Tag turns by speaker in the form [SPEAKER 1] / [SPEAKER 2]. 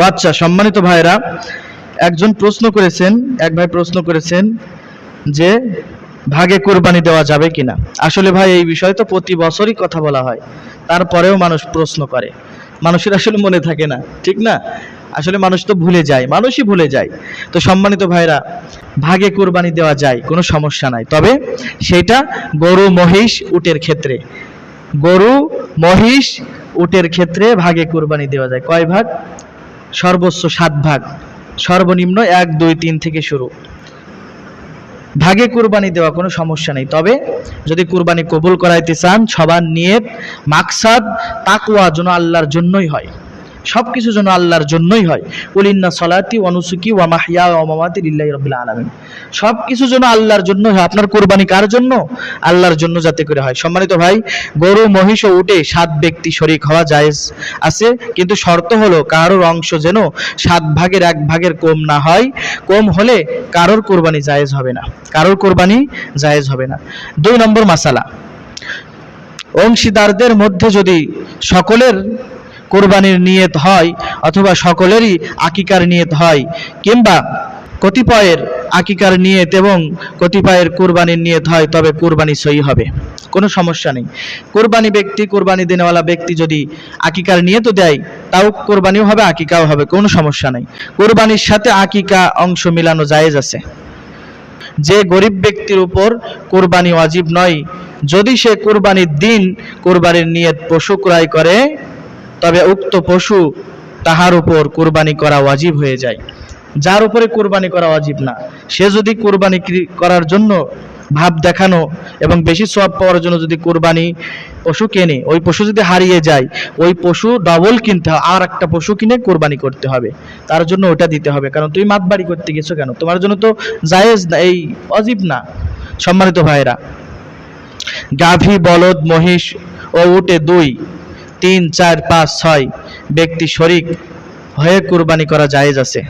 [SPEAKER 1] ও আচ্ছা সম্মানিত ভাইরা একজন প্রশ্ন করেছেন, এক ভাই প্রশ্ন করেছেন যে ভাগে কোরবানি দেওয়া যাবে কিনা। আসলে ভাই, এই বিষয়ে তো প্রতি বছরই কথা বলা হয়, তারপরেও মানুষ প্রশ্ন করে। মানুষের আসলে মনে থাকে না, ঠিক না? আসলে মানুষ তো ভুলে যায়, মানুষই ভুলে যায়। তো সম্মানিত ভাইরা ভাগে কোরবানি দেওয়া যায়, কোনো সমস্যা নাই। তবে সেটা গরু, মহিষ, উটের ক্ষেত্রে। গরু, মহিষ, উটের ক্ষেত্রে ভাগে কোরবানি দেওয়া যায়। কয় ভাগ? সর্বোচ্চ সাত ভাগ। সর্বনিম্ন এক, দুই, তিন থেকে শুরু। ভাগে কুরবানি দেওয়া কোনো সমস্যা নেই। তবে যদি কুরবানি কবুল করাইতে চান, সবার নিয়ে মাকসাদ তাকুয়া যেন আল্লাহর জন্যই হয়। সব কিছু যেন আল্লাহর জন্যই হয়। উলিন্না সলাতি অনুসুকি ওয়া মাহিয়া ওয়া মামাতি লিল্লাহি রাব্বিল আলামিন। সব কিছু যেন আল্লাহর জন্য হয়। আপনার কোরবানি কার জন্য? আল্লাহর জন্য যাতে করে হয়। সম্মানিত ভাই, গরু, মহিষ উটে সাত ব্যক্তি শরিক হওয়া জায়েজ আছে। কিন্তু শর্ত হলো কারোর অংশ যেন সাত ভাগের এক ভাগের কম না হয়। কম হলে কারোর কোরবানি জায়েজ হবে না। কারোর কোরবানি জায়েজ হবে না। দুই নম্বর মাসালা। অংশীদারদের মধ্যে যদি সকলের কোরবানির নিয়ত হয় অথবা সকলেরই আকিকার নিয়ত হয়, কিংবা কতিপয়ের আকিকার নিয়ত এবং কতিপয়ের কোরবানির নিয়ত হয়, তবে কোরবানি সই হবে। কোনো সমস্যা নেই। কোরবানি ব্যক্তি, কোরবানি দেনেওয়ালা ব্যক্তি যদি আকিকার নিয়ত দেয়, তাও কোরবানিও হবে, আকিকাও হবে, কোনো সমস্যা নেই। কোরবানির সাথে আকিকা অংশ মিলানো জায়েজ আছে। যে গরিব ব্যক্তির উপর কোরবানি ওয়াজিব নয়, যদি সে কোরবানির দিন কোরবানির নিয়ত পশু ক্রয় করে তবে উক্ত পশু তাহার উপর কোরবানি করা ওয়াজিব হয়ে যায়। যার উপরে কোরবানি করা ওয়াজিব না। সে যদি কোরবানি করার জন্য ভাব দেখানো এবং বেশি সব পাওয়ার জন্য যদি কোরবানি পশু কেনে, ওই পশু যদি হারিয়ে যায়, ওই পশু ডবল কিনতে হবে, আর একটা পশু কিনে কোরবানি করতে হবে। তার জন্য ওটা দিতে হবে, কারণ তুমি মাতবাড়ি করতে গেছো কেন? তোমার জন্য তো জায়েজ না, এই অজীব না। সম্মানিত ভাইরা গাভী, বলদ, মহিষ ও উটে দুই তিন চার পাঁচ ছয় ব্যক্তি শরিক হয়ে কুরবানি করা জায়েজ আছে।